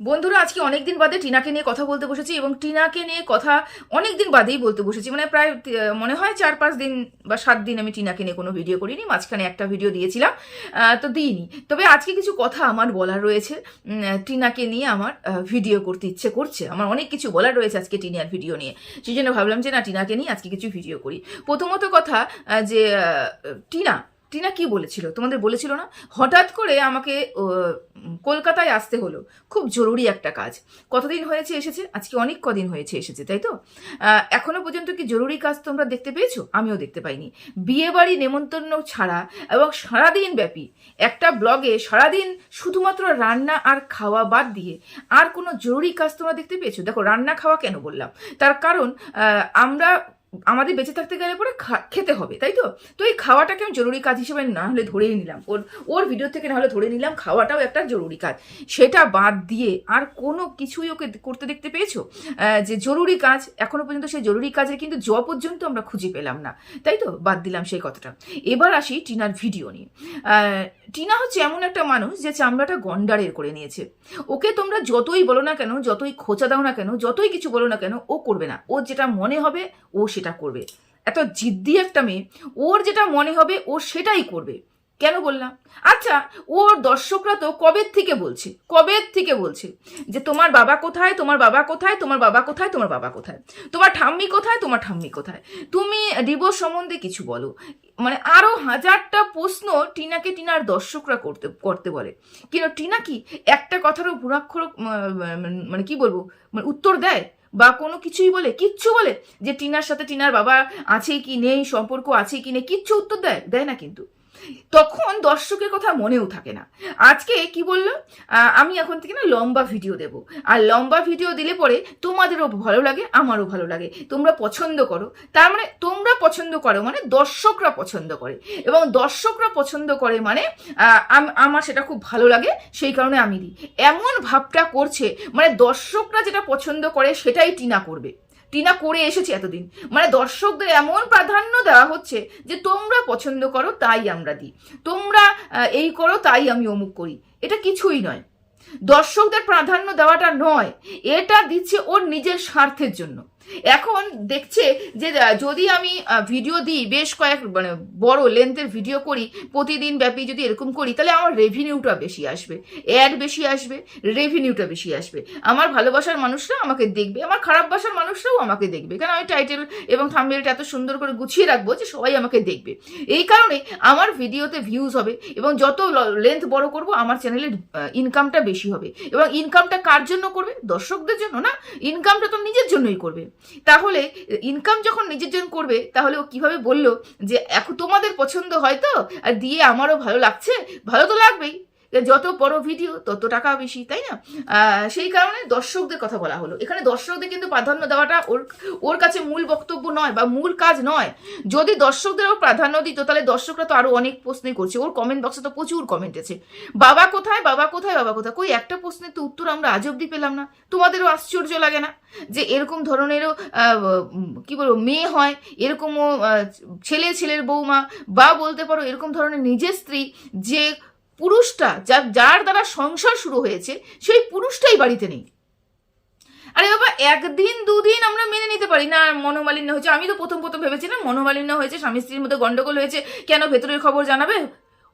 বন্ধুরা, আজকে অনেকদিন বাদে টিনাকে নিয়ে কথা বলতে বসেছি এবং টিনাকে নিয়ে কথা অনেকদিন বাদেই বলতে বসেছি। মানে প্রায় মনে হয় চার পাঁচ দিন বা সাত দিন আমি টিনাকে নিয়ে কোনো ভিডিও করিনি, মাঝখানে একটা ভিডিও দিয়েছিলাম তো দিইনি। তবে আজকে কিছু কথা আমার বলার রয়েছে। টিনাকে নিয়ে আমার ভিডিও করতে ইচ্ছে করছে। আমার অনেক কিছু বলার রয়েছে আজকে টিনার ভিডিও নিয়ে। সেই জন্য ভাবলাম যে না, টিনাকে নিয়ে আজকে কিছু ভিডিও করি। প্রথমত কথা যে টিনা টিনা কি বলেছিল? তোমাদের বলেছিল না? হঠাৎ করে আমাকে কলকাতায় আসতে হলো। খুব জরুরি একটা কাজ। কতদিন হয়েছে এসেছে? আজকে অনেক কদিন হয়েছে এসেছে তাই তো? আহ, এখনও পর্যন্ত কি জরুরি কাজ তোমরা দেখতে পেয়েছ? আমিও দেখতে পাইনি। বিয়ে বাড়ি নেমন্তন্ন ছাড়া এবং সারাদিন ব্যাপী। একটা ব্লগে সারাদিন শুধুমাত্র রান্না আর খাওয়া বাদ দিয়ে আর কোনো জরুরি কাজ তোমরা দেখতে পেয়েছ? দেখো রান্না খাওয়া কেন বললাম? তার কারণ আমরা আমাদের বেঁচে থাকতে গেলে পরে খেতে হবে, তাই তো? তো এই খাওয়াটাকে আমি জরুরি কাজ হিসেবে না হলে ধরেই নিলাম। ওর ওর ভিডিও থেকে না হলে ধরে নিলাম খাওয়াটাও একটা জরুরি কাজ। সেটা বাদ দিয়ে আর কোনো কিছুই ওকে করতে দেখতে পেয়েছ? যে জরুরি কাজ, এখনও পর্যন্ত সেই জরুরি কাজের কিন্তু জ পর্যন্ত আমরা খুঁজে পেলাম না। তাই তো? বাদ দিলাম সেই কথাটা। এবার আসি টিনার ভিডিও নিয়ে। টিনা হচ্ছে এমন একটা মানুষ যে চামড়াটা গন্ডারের করে নিয়েছে। ওকে তোমরা যতই বলো না কেন, যতই খোঁচা দাও না কেন, যতই কিছু বলো না কেন, ও করবে না। ওর যেটা মনে হবে, ও সেটা করবে। এত জিদ্দি একটা মেয়ে, ওর যেটা মনে হবে ও সেটাই করবে। কেন বললাম? আচ্ছা ওর দর্শকরা তো কবে থেকে বলছে? কবে থেকে বলছে? যে তোমার বাবা কোথায়, তোমার বাবা কোথায়, তোমার বাবা কোথায়, তোমার বাবা কোথায়? তোমার ঠাম্মি কোথায়, তোমার ঠাম্মি কোথায়? তুমি ডিভোর্স সম্বন্ধে কিছু বলো। মানে আরও হাজারটা প্রশ্ন টিনাকে টিনার দর্শকরা করতে করতে বলে। কিন্তু টিনা কি একটা কথারও ভুরাক্ষর মানে কি বলব? মানে উত্তর দেয়? বা কোনো কিছুই বলে, কিচ্ছু বলে যে টিনার সাথে টিনার বাবা আছে কি নেই, সম্পর্ক আছে কি নেই, কিচ্ছু উত্তর দেয় দেয় না কিন্তু। তখন দর্শকের কথা মনেও থাকে না। আজকে কি বলল? আমি এখন থেকে না লম্বা ভিডিও দেব। আর লম্বা ভিডিও দিলে পরে তোমাদেরও ভালো লাগে, আমারও ভালো লাগে। তোমরা পছন্দ করো। তার মানে তোমরা পছন্দ করো মানে দর্শকরা পছন্দ করে। এবং দর্শকরা পছন্দ করে মানে আমার সেটা খুব ভালো লাগে, সেই কারণে আমি দিই। এমন ভাবটা করছে মানে দর্শকরা যেটা পছন্দ করে সেটাই টিনা করবে। টিনা করে এসেছি এতদিন? মানে দর্শকদের এমন প্রাধান্য দেওয়া হচ্ছে যে তোমরা পছন্দ করো, তাই আমরা দিই। তোমরা এই করো, তাই আমি অমুক করি। এটা কিছুই নয়। দর্শকদের প্রাধান্য দেওয়াটা নয়। এটা দিচ্ছে ওর নিজের স্বার্থের জন্য। এখন দেখছে যে যদি আমি ভিডিও দিই, বেশ কয়েক মানে বড় লেন্থের ভিডিও করি প্রতিদিন ব্যাপী যদি এরকম করি, তাহলে আমার রেভিনিউটা বেশি আসবে অ্যাড বেশি আসবে রেভিনিউটা বেশি আসবে। আমার ভালোবাসার মানুষরা আমাকে দেখবে, আমার খারাপ বাসার মানুষরাও আমাকে দেখবে। কারণ আমি টাইটেল এবং থাম্বেলটা এত সুন্দর করে গুছিয়ে রাখব যে সবাই আমাকে দেখবে? এই কারণে আমার ভিডিওতে ভিউজ হবে এবং যত লেন্থ বড় করব, আমার চ্যানেলের ইনকামটা বেশি হবে। এবং ইনকামটা কার জন্য করবে? দর্শকদের জন্য না? ইনকামটা তো নিজের জন্যই করবে। তাহলে ইনকাম যখন নিজের জন্য করবে, তাহলে ও কীভাবে বলল যে, এখন তোমাদের পছন্দ হয় তো? আর দিয়ে আমারও ভালো লাগছে? ভালো তো লাগবেই। যত বড় ভিডিও তত টাকা বেশি, তাই না? সেই কারণে দর্শকদের কথা বলা হলো। এখানে দর্শকদের কিন্তু প্রাধান্য দেওয়াটা ওর ওর কাছে মূল বক্তব্য নয় বা মূল কাজ নয়। যদি দর্শকদেরও প্রাধান্য দিত, তাহলে দর্শকরা তো আরও অনেক প্রশ্নই করছে। ওর কমেন্ট বক্সে তো প্রচুর কমেন্ট আছে। বাবা কোথায় বাবা কোথায় বাবা কোথায়? কই, একটা প্রশ্নের তো উত্তর আমরা আজ অব্দি পেলাম না। তোমাদেরও আশ্চর্য লাগে না যে এরকম ধরনেরও কি বলব, মেয়ে হয়, এরকমও ছেলে, ছেলের বৌমা, বা বলতে পারো এরকম ধরনের নিজের স্ত্রী যে পুরুষটা যার যার দ্বারা সংসার শুরু হয়েছে, সেই পুরুষটাই বাড়িতে নেই। আরে বাবা, একদিন, দুদিন আমরা মেনে নিতে পারি না মনোমালিন্য হয়েছে। আমি তো প্রথম প্রথম ভেবেছিলাম মনোমালিন্য হয়েছে, স্বামী স্ত্রীর মধ্যে গন্ডগোল হয়েছে। কেন ভেতরের খবর জানাবে?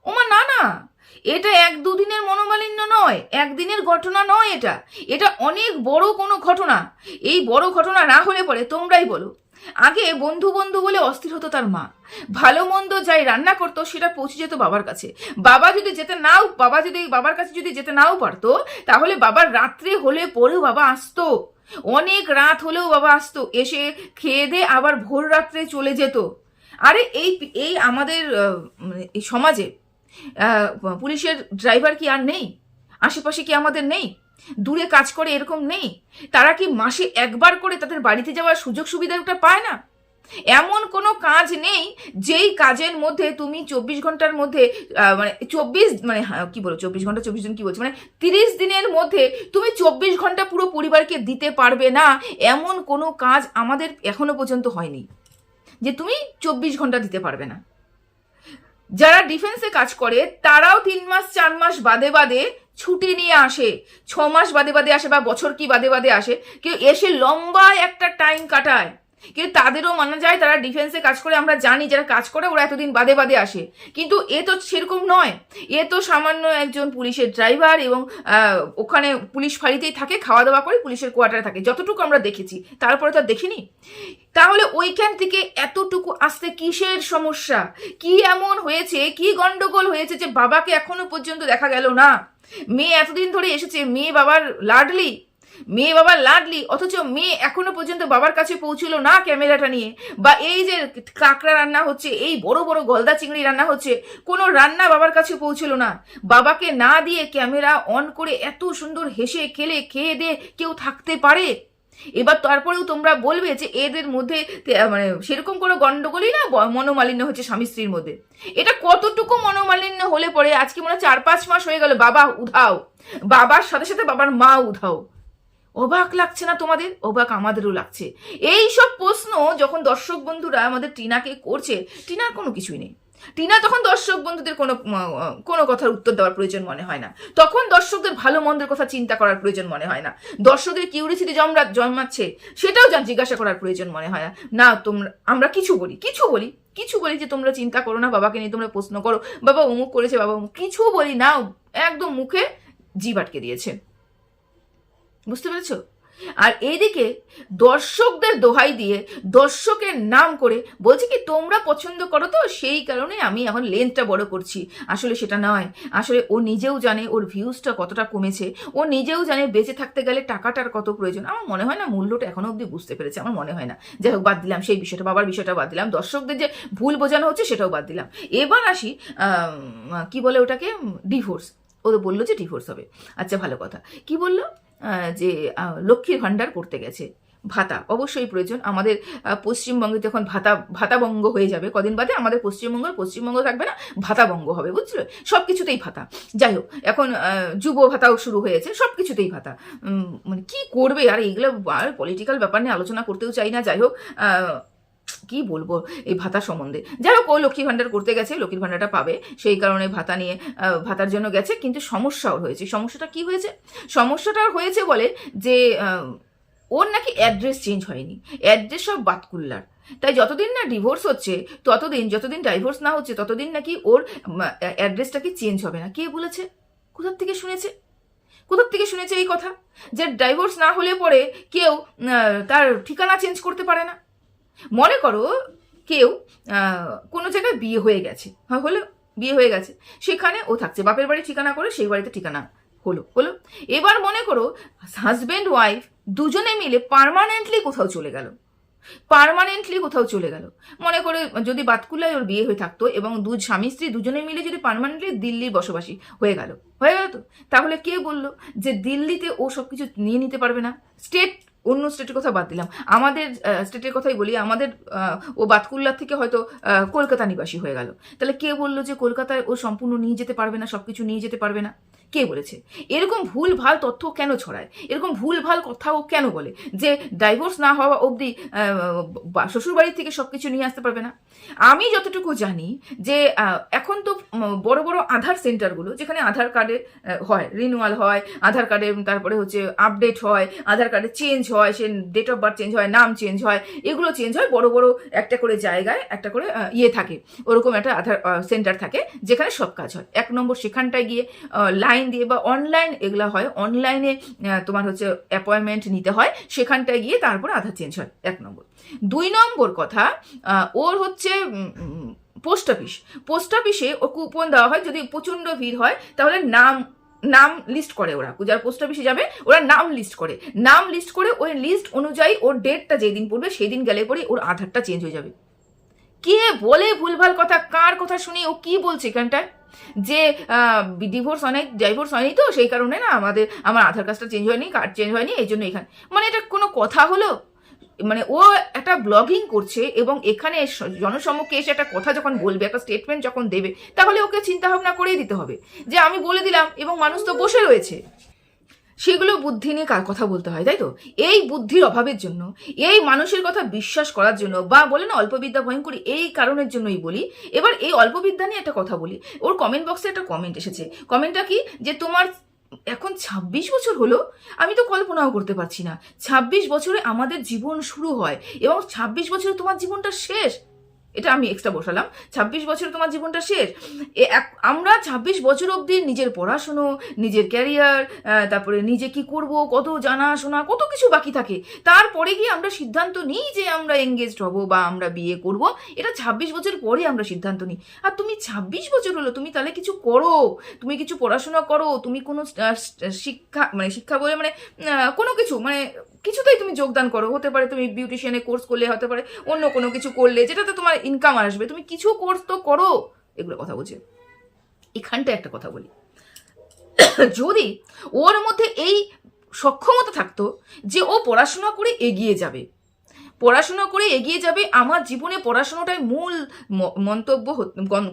ওমা, না না। এটা এক দুদিনের মনোমালিন্য নয়, একদিনের ঘটনা নয় এটা। এটা অনেক বড় কোনো ঘটনা। এই বড় ঘটনা না হলে পরে তোমরাই বলো। আগে বন্ধু বন্ধু বলে অস্থির হতো তার মা। ভালো মন্দ যাই রান্না করতো, সেটা পৌঁছে যেত বাবার কাছে। বাবা যদি যেতে নাও, বাবা যদি, বাবার কাছে যদি যেতে নাও পারতো, তাহলে বাবার রাত্রে হলে পরেও বাবা আসতো। অনেক রাত হলেও বাবা আসতো। এসে খেয়ে দিয়ে আবার ভোর রাত্রে চলে যেত। আরে এই এই আমাদের মানে সমাজে পুলিশের ড্রাইভার কি আর নেই? আশেপাশে কি আমাদের নেই? দূরে কাজ করে এরকম নেই? তারা কি মাসে একবার করে তাদের বাড়িতে যাওয়ার সুযোগ সুবিধাটা পায় না? এমন কোনো কাজ নেই যেই কাজের মধ্যে তুমি চব্বিশ ঘণ্টার মধ্যে মানে চব্বিশ মানে হ্যাঁ, কি বলো চব্বিশ ঘণ্টা চব্বিশ দিন কি বলছি? মানে তিরিশ দিনের মধ্যে তুমি চব্বিশ ঘণ্টা পুরো পরিবারকে দিতে পারবে না এমন কোনো কাজ আমাদের এখনও পর্যন্ত হয়নি। যে তুমি চব্বিশ ঘণ্টা দিতে পারবে না। যারা ডিফেন্সে কাজ করে, তারাও তিন মাস, চার মাস বাদে বাদে ছুটি নিয়ে আসে। ছ মাস বাদে বাদে আসে বা বছর কি বাদে বাদে আসে কেউ এসে লম্বা একটা টাইম কাটায়। কিন্তু তাদেরও মানা যায়, তারা ডিফেন্সে কাজ করে, আমরা জানি যারা কাজ করে, ওরা এতদিন বাদে বাদে আসে। কিন্তু এ তো সেরকম নয়। এ তো সামান্য একজন পুলিশের ড্রাইভার এবং ওখানে পুলিশ ফাঁড়িতেই থাকে খাওয়া দাওয়া করে পুলিশের কোয়ার্টারে থাকে। যতটুকু আমরা দেখেছি, তারপরে তো আর দেখিনি। তাহলে ওইখান থেকে এতটুকু আসতে কিসের সমস্যা? কি এমন হয়েছে? কি গন্ডগোল হয়েছে যে বাবাকে এখনও পর্যন্ত দেখা গেল না? মেয়ে এতদিন ধরে এসেছে, মেয়ে বাবার লাডলি। মেয়ে বাবা লাডলি, অথচ মেয়ে এখনও পর্যন্ত বাবার কাছে পৌঁছলো না ক্যামেরাটা নিয়ে। বা এই যে কাঁকড়া রান্না হচ্ছে, এই বড় বড় গলদা চিংড়ি রান্না হচ্ছে, কোনো রান্না বাবার কাছে পৌঁছলো না। বাবাকে না দিয়ে ক্যামেরা অন করে এত সুন্দর হেসে খেলে, খেয়ে দিয়ে কেউ থাকতে পারে? এবার তারপরেও তোমরা বলবে যে এদের মধ্যে মানে সেরকম কোনো গন্ডগোলই না মনোমালিন্য হচ্ছে স্বামী স্ত্রীর মধ্যে? এটা কতটুকু মনোমালিন্য হলে পরে? আজকে মনে চার পাঁচ মাস হয়ে গেল, বাবা উধাও। বাবার সাথে সাথে বাবার মা উধাও। অবাক লাগছে না তোমাদের? অবাক আমাদেরও লাগছে। এই সব প্রশ্ন যখন দর্শক বন্ধুরা আমাদের টিনাকে করছে, টিনার কোনো কিছুই নেই। টিনা তখন দর্শক বন্ধুদের কোনো কোনো কথার উত্তর দেওয়ার প্রয়োজন মনে হয় না। তখন দর্শকদের ভালো মন্দের কথা চিন্তা করার প্রয়োজন মনে হয় না। দর্শকদের কিউরিসিটি জমরা, জন্মাচ্ছে, সেটাও জিজ্ঞাসা করার প্রয়োজন মনে হয় না। না, তোমরা, আমরা কিছু বলি কিছু বলি কিছু বলি যে তোমরা চিন্তা করো না, বাবাকে নিয়ে তোমরা প্রশ্ন করো। বাবা অমুক করেছে, বাবা অমুক, কিছু বলি না, একদম মুখে জিভ আটকে দিয়েছে। বুঝতে পেরেছ? আর এইদিকে দর্শকদের দোহাই দিয়ে দর্শকের নাম করে বলছে কি, তোমরা পছন্দ করো তো? সেই কারণে আমি এখন লেন্থটা বড় করছি। আসলে সেটা নয়। আসলে ও নিজেও জানে ওর ভিউজটা কতটা কমেছে। ও নিজেও জানে বেঁচে থাকতে গেলে টাকাটার কত প্রয়োজন। আমার মনে হয় না মূল্যটা এখনও অবধি বুঝতে পেরেছে। আমার মনে হয় না। যাই হোক, বাদ দিলাম সেই বিষয়টা। বাবার বিষয়টা বাদ দিলাম। দর্শকদের যে ভুল বোঝানো হচ্ছে সেটাও বাদ দিলাম। এবার আসি কি বলে ওটাকে? ডিভোর্স ও বলল যে ডিভোর্স হবে। আচ্ছা ভালো কথা। কি বলল? যে লক্ষ্মীর ভাণ্ডার করতে গেছে। ভাতা অবশ্যই প্রয়োজন। আমাদের পশ্চিমবঙ্গে যখন ভাতা, ভাতাবঙ্গ হয়ে যাবে, কদিন বাদে আমাদের পশ্চিমবঙ্গ পশ্চিমবঙ্গ থাকবে না, ভাতাবঙ্গ হবে, বুঝলে? সব কিছুতেই ভাতা। যাই হোক, এখন যুব ভাতাও শুরু হয়েছে সব কিছুতেই ভাতা মানে কী করবে? আর এইগুলো আর পলিটিক্যাল ব্যাপার নিয়ে আলোচনা করতেও চাই না। যাই হোক কি বলব এই ভাতা সম্বন্ধে? যাই হোক, ও লক্ষ্মী ভাণ্ডার করতে গেছে, লক্ষ্মীর ভাণ্ডারটা পাবে। সেই কারণে ভাতা নিয়ে ভাতার জন্য গেছে, কিন্তু সমস্যাও হয়েছে। সমস্যাটা কি হয়েছে? সমস্যাটা হয়েছে বলে যে ওর নাকি অ্যাড্রেস চেঞ্জ হয়নি। অ্যাড্রেস সব বাতকুল্লার। তাই যতদিন না ডিভোর্স হচ্ছে, ততদিন, যতদিন ডাইভোর্স না হচ্ছে, ততদিন নাকি ওর অ্যাড্রেসটা কি চেঞ্জ হবে না। কে বলেছে? কোথার থেকে শুনেছে? কোথার থেকে শুনেছে এই কথা? যে ডাইভোর্স না হলে পরে কেউ তার ঠিকানা চেঞ্জ করতে পারে না। মনে করো কেউ কোনো জায়গায় বিয়ে হয়ে গেছে হ্যাঁ হলো, বিয়ে হয়ে গেছে, সেখানে ও থাকছে, বাপের বাড়ি ঠিকানা করে সেই বাড়িতে ঠিকানা হলো হলো। এবার মনে করো হাজব্যান্ড ওয়াইফ দুজনে মিলে পার্মানেন্টলি কোথাও চলে গেল পারমানেন্টলি কোথাও চলে গেল। মনে করে যদি বাতকুল্লায় ওর বিয়ে হয়ে থাকতো এবং দু, স্বামী, স্ত্রী দুজনে মিলে যদি পার্মানেন্টলি দিল্লির বসবাসী হয়ে গেল হয়ে গেল তো? তাহলে কে বলল যে দিল্লিতে ও সব কিছু নিয়ে নিতে পারবে না? স্টেট অন্য স্টেটের কথা বাদ দিলাম। আমাদের স্টেটের কথাই বলি, আমাদের ও বাতকুল্লার থেকে হয়তো কলকাতা নিবাসী হয়ে গেল। তাহলে কে বলল যে কলকাতায় ও সম্পূর্ণ নিয়ে যেতে পারবে না সব কিছু নিয়ে যেতে পারবে না? কে বলেছে? এরকম ভুল ভালো তথ্য কেন ছড়ায়? এরকম ভুল ভালো কথাও কেন বলে? যে ডাইভোর্স না হওয়া অবধি শ্বশুর বাড়ির থেকে সব কিছু নিয়ে আসতে পারবে না? আমি যতটুকু জানি যে এখন তো বড় বড় আধার সেন্টারগুলো যেখানে আধার কার্ডে হয় রিনুয়াল হয়, আধার কার্ডে তারপরে হচ্ছে আপডেট হয়, আধার কার্ডে চেঞ্জ হয়, সে ডেট অফ বার্থ চেঞ্জ হয়, নাম চেঞ্জ হয়, এগুলো চেঞ্জ হয় বড় বড় একটা করে জায়গায়, একটা করে ইয়ে থাকে। ওরকম একটা আধার সেন্টার থাকে, যেখানে সব কাজ হয়। এক নম্বর সেখানটায় গিয়ে লাইন দিয়ে বা অনলাইন এগুলো হয় অনলাইনে তোমার হচ্ছে অ্যাপয়েন্টমেন্ট নিতে হয়, সেখানটায় গিয়ে তারপর আধার চেঞ্জ হয়, এক নম্বর। দুই নম্বর কথা ওর হচ্ছে পোস্ট অফিস পোস্ট অফিসে ও কুপন দেওয়া হয়, যদি প্রচণ্ড ভিড় হয়, তাহলে নাম নাম লিস্ট করে ওরা। যারা পোস্ট অফিসে যাবে, ওরা নাম লিস্ট করে। নাম লিস্ট করে ওই লিস্ট অনুযায়ী ওর ডেটটা যেদিন পড়বে সেই দিন গেলে পরে ওর আধারটা চেঞ্জ হয়ে যাবে। কে বলে ভুলভাল কথা? কার কথা শুনি? ও কি বলছে এখানটায়? যে ডিভোর্স অনেক ডাইভোর্স হয়নি তো, সেই কারণে না আমাদের, আমার আধার কার্ডটা চেঞ্জ হয়নি কার্ড চেঞ্জ হয়নি, এই জন্য এখানে। মানে এটা কোনো কথা হলো? মানে ও একটা ব্লগিং করছে এবং এখানে জনসম্মুখে এসে একটা কথা যখন বলবে, একটা স্টেটমেন্ট যখন দেবে, তাহলে ওকে চিন্তা ভাবনা করেই দিতে হবে। যে আমি বলে দিলাম এবং মানুষ তো বসে রয়েছে। সেগুলো বুদ্ধি নিয়ে কার কথা বলতে হয়, তাই তো? এই বুদ্ধির অভাবের জন্য, এই মানুষের কথা বিশ্বাস করার জন্য, বা বলে না অল্পবিদ্যা ভয়ঙ্করী এই কারণের জন্যই বলি। এবার এই অল্পবিদ্যা নিয়ে একটা কথা বলি। ওর কমেন্ট বক্সে একটা কমেন্ট এসেছে। কমেন্টটা কি? যে তোমার এখন ২৬ বছর হলো, আমি তো কল্পনাও করতে পারছি না। ২৬ বছরে আমাদের জীবন শুরু হয় এবং ২৬ বছরে তোমার জীবনটা শেষ। এটা আমি এক্সট্রা বসালাম। ২৬ বছর তোমার জীবনটা শেষ। আমরা ২৬ বছর অবধি নিজের পড়াশুনো, নিজের ক্যারিয়ার তারপরে নিজে কি করব, কত জানাশোনা, কত কিছু বাকি থাকে। তারপরে গিয়ে আমরা সিদ্ধান্ত নিই যে আমরা এঙ্গেজড হব বা আমরা বিয়ে করব। এটা ২৬ বছর পরে আমরা সিদ্ধান্ত নিই। আর তুমি ২৬ বছর হলো, তুমি তাহলে কিছু করো, তুমি কিছু পড়াশোনা করো, তুমি কোনো শিক্ষা মানে শিক্ষা বলে মানে কোনো কিছু মানে কিছুতেই তুমি যোগদান করো। হতে পারে তুমি বিউটিশিয়ানে কোর্স করলে, হতে পারে অন্য কোনো কিছু করলে, যেটাতে তোমার ইনকাম আসবে। তুমি কিছু কোর্স তো করো। এগুলো কথা বলছে। এখানটা একটা কথা বলি। যদি ওর মধ্যে এই সক্ষমতা থাকতো যে ও পড়াশোনা করে এগিয়ে যাবে পড়াশোনা করে এগিয়ে যাবে, আমার জীবনে পড়াশোনাটাই মূল মন্তব্য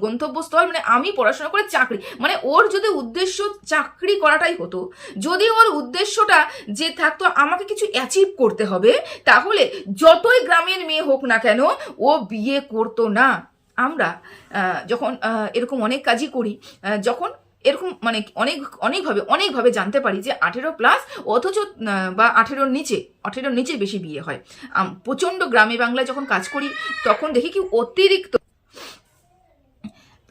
গন্তব্যস্থল। মানে আমি পড়াশোনা করে চাকরি মানে ওর যদি উদ্দেশ্য চাকরি করাটাই হতো, যদি ওর উদ্দেশ্যটা যে থাকতো আমাকে কিছু অ্যাচিভ করতে হবে, তাহলে যতই গ্রামের মেয়ে হোক না কেন, ও বিয়ে করতো না। আমরা যখন এরকম অনেক কাজই করি যখন এরকম মানে অনেক, অনেকভাবে অনেকভাবে জানতে পারি যে আঠেরো প্লাস অথচ বা আঠেরোর নিচে আঠেরোর নিচে বেশি বিয়ে হয়। প্রচণ্ড গ্রামে বাংলায় যখন কাজ করি, তখন দেখি কি অতিরিক্ত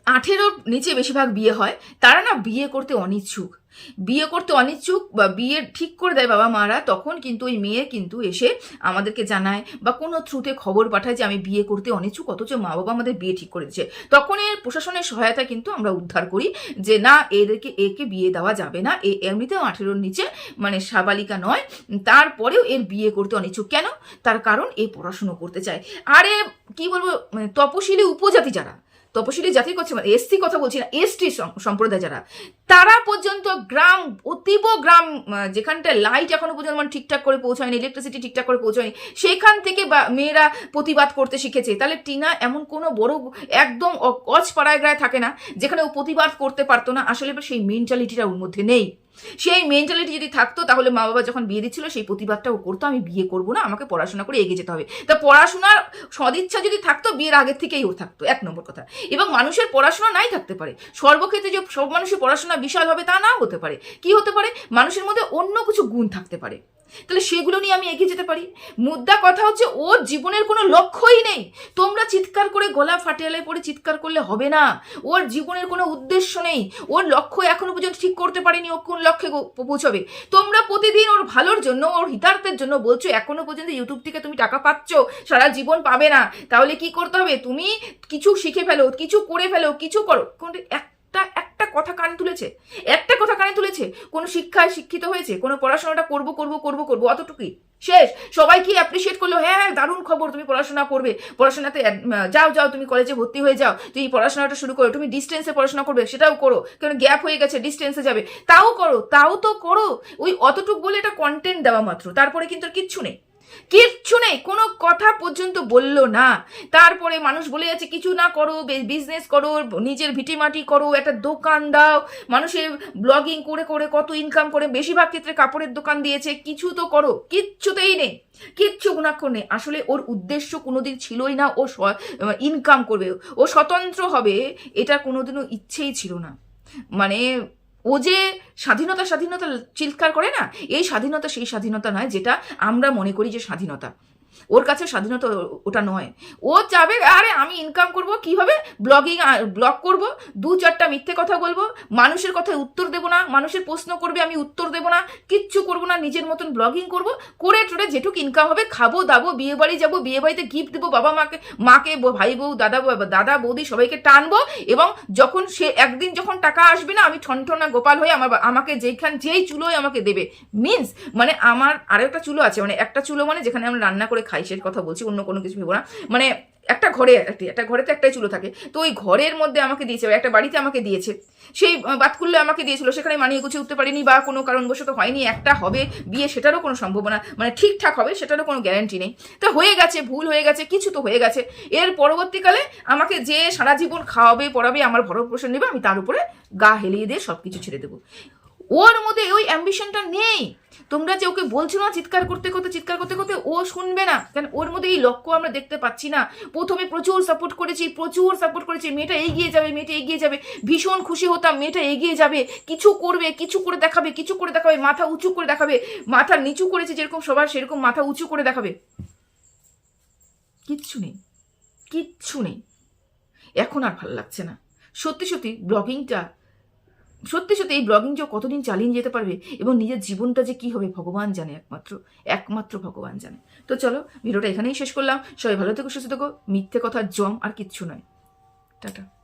আঠেরোর নিচে বেশিরভাগ বিয়ে হয়, তারা না বিয়ে করতে অনিচ্ছুক। বিয়ে করতে অনিচ্ছুক বা বিয়ে ঠিক করে দেয় বাবা মারা, তখন কিন্তু ওই মেয়ে কিন্তু এসে আমাদেরকে জানায় বা কোনো থ্রুতে খবর পাঠায় যে আমি বিয়ে করতে অনিচ্ছুক, অথচ মা বাবা আমাদের বিয়ে ঠিক করে দিচ্ছে তখন এর প্রশাসনের সহায়তা কিন্তু আমরা উদ্ধার করি যে, না, এদেরকে, একে বিয়ে দেওয়া যাবে না। এ, এমনিতেও আঠেরোর নিচে মানে সাবালিকা নয়। তারপরেও এর বিয়ে করতে অনিচ্ছুক। কেন? তার কারণ এ পড়াশুনো করতে চায়। আরে, কি বলব মানে তপশিলি উপজাতি যারা তপশিলি জাতির কথা মানে এসসি কথা বলছি না এসটি সম্প্রদায় যারা তারা পর্যন্ত গ্রাম অতীব গ্রাম আহ, যেখানটায় লাইট এখনও পর্যন্ত মানে ঠিকঠাক করে পৌঁছায়নি ইলেকট্রিসিটি ঠিকঠাক করে পৌঁছায়নি সেখান থেকে মেয়েরা প্রতিবাদ করতে শিখেছে। তাহলে টিনা এমন কোনো বড় একদম অ- অজপাড়ায় গ্রায় থাকে না যেখানে ও প্রতিবাদ করতে পারতো না। আসলে সেই মেন্টালিটিটা ওর মধ্যে নেই। সেই মেন্টালিটি যদি থাকতো, তাহলে মা বাবা যখন বিয়ে দিচ্ছিল, সেই প্রতিবাদটা ও করতো, আমি বিয়ে করব না, আমাকে পড়াশোনা করে এগিয়ে যেতে হবে। তা পড়াশোনার সদিচ্ছা যদি থাকতো, বিয়ের আগের থেকেই ওর থাকতো, এক নম্বর কথা। এবং মানুষের পড়াশোনা নাই থাকতে পারে। সর্বক্ষেত্রে যে সব মানুষের পড়াশোনা বিশাল হবে, তা না হতে পারে। কি হতে পারে? মানুষের মধ্যে অন্য কিছু গুণ থাকতে পারে। তাহলে সেগুলো নিয়ে আমি এগিয়ে যেতে পারি। মুদ্রা কথা হচ্ছে ওর জীবনের কোনো লক্ষ্যই নেই। তোমরা চিৎকার করে গলা ফাটিয়ালে পরে চিৎকার করলে হবে না। ওর জীবনের কোনো উদ্দেশ্য নেই। ওর লক্ষ্য এখনও পর্যন্ত ঠিক করতে পারেনি ও কোন লক্ষ্যে পৌঁছবে। তোমরা প্রতিদিন ওর ভালোর জন্য, ওর হিতার্থের জন্য বলছো, এখনও পর্যন্ত ইউটিউব থেকে তুমি টাকা পাচ্ছ, সারা জীবন পাবে না। তাহলে কি করতে হবে? তুমি কিছু শিখে ফেলো, কিছু করে ফেলো, কিছু করো। কোনটা একটা একটা কথা কানে তুলেছে? একটা কথা কানে তুলেছে, কোনো শিক্ষায় শিক্ষিত হয়েছে, কোনো পড়াশোনাটা করব করব করব করব, অতটুকুই। শেষ। সবাই কি অ্যাপ্রিসিয়েট করল হ্যাঁ হ্যাঁ দারুণ খবর, তুমি পড়াশোনা করবে। পড়াশোনাতে যাও যাও, তুমি কলেজে ভর্তি হয়ে যাও। তুমি পড়াশোনাটা শুরু করো, তুমি ডিস্টেন্সে পড়াশোনা করবে, সেটাও করো। কেন গ্যাপ হয়ে গেছে ডিস্টেন্সে যাবে। তাও করো, তাও তো করো। ওই অতটুক বলে এটা কন্টেন্ট দেওয়া মাত্র। তারপরে কিন্তু কিচ্ছু নেই। কিচ্ছু নেই, কোনো কথা পর্যন্ত বলল না। তারপরে মানুষ বলে যাচ্ছে, কিছু না করো বিজনেস করো, নিজের ভিটিমাটি করো, একটা দোকান দাও। মানুষের ব্লগিং করে করে কত ইনকাম করে, বেশিরভাগ ক্ষেত্রে কাপড়ের দোকান দিয়েছে, কিছু তো করো, কিচ্ছুতেই নেই, কিচ্ছু গুণাক্ষর নেই। আসলে ওর উদ্দেশ্য কোনোদিন ছিলই না, ও ইনকাম করবে, ও স্বতন্ত্র হবে, এটা কোনোদিনও ইচ্ছেই ছিল না। মানে ও যে স্বাধীনতা স্বাধীনতা চিৎকার করে না, এই স্বাধীনতা সেই স্বাধীনতা নয় যেটা আমরা মনে করি যে স্বাধীনতা। ওর কাছে স্বাধীনতা ওটা নয়। ও চাবে আরে আমি ইনকাম করব, কীভাবে? ব্লগিং ব্লগ করব। দু চারটা মিথ্যে কথা বলব, মানুষের কথায় উত্তর দেব না, মানুষের প্রশ্ন করবে, আমি উত্তর দেব না, কিচ্ছু করব না, নিজের মতন ব্লগিং করব, করে টোরে যেটুক ইনকাম হবে, খাব, দাবো, বিয়ে বাড়ি যাব, বিয়ে বাড়িতে গিফট দেবো, বাবা মাকে মাকে ভাই বউ, দাদা দাদা, বৌদি সবাইকে টানবো এবং যখন সে, একদিন যখন টাকা আসবে না, আমি ঠনঠনা গোপাল হয়ে আমার আমাকে যেখান যেই চুলোই আমাকে দেবে। মিন্স মানে আমার আরেকটা চুলো আছে মানে একটা চুলো মানে যেখানে আমরা রান্না করে খাই সে কথা বলছি অন্য কোনো কিছু ভেবো না। মানে একটা ঘরে একটি ঘরে তো একটাই চুলো থাকে। তো ওই ঘরের মধ্যে আমাকে দিয়েছে একটা বাড়িতে আমাকে দিয়েছে। সেই আহ, বাতকুল্লে আমাকে দিয়েছিল সেখানে মানিয়ে গুছিয়ে উঠতে পারিনি বা কোনো কারণবশত হয়নি একটা হবে বিয়ে সেটারও কোনো সম্ভাবনা মানে ঠিকঠাক হবে সেটারও কোনো গ্যারান্টি নেই। তো হয়ে গেছে ভুল হয়ে গেছে কিছু তো হয়ে গেছে। এর পরবর্তীকালে আমাকে যে সারা জীবন খাওয়াবে পড়াবে আমার ভরণ নেবে আমি তার উপরে গা হেলিয়ে দিয়ে সব কিছু ছেড়ে দেবো। ওর মধ্যে ওই অ্যাম্বিশনটা নেই। তোমরা যে ওকে বলছো না চিৎকার করতে করতে, চিৎকার করতে করতে, ও শুনবে না। কেন, ওর মধ্যে এই লক্ষ্য আমরা দেখতে পাচ্ছি না। প্রথমে প্রচুর সাপোর্ট করেছি, প্রচুর সাপোর্ট করেছি। মেয়েটা এগিয়ে যাবে, মেয়েটা এগিয়ে যাবে। ভীষণ খুশি হতাম, মেয়েটা এগিয়ে যাবে। কিছু করবে, কিছু করে দেখাবে, কিছু করে দেখাবে, মাথা উঁচু করে দেখাবে। মাথা নিচু করেছে যেরকম সবার, সেরকম মাথা উঁচু করে দেখাবে। কিচ্ছু নেই কিচ্ছু নেই। এখন আর ভালো লাগছে না। সত্যি সত্যি ব্লগিংটা সত্যি সত্যি এই ব্লগিং যে কতদিন চালিয়ে যেতে পারবে এবং নিজের জীবনটা যে কী হবে ভগবান জানে একমাত্র একমাত্র ভগবান জানে। তো চলো, ভিডিওটা এখানেই শেষ করলাম। সবাই ভালো থেকো, সুস্থ থেকো। মিথ্যে কথা জম আর কিচ্ছু নয়। টাটা।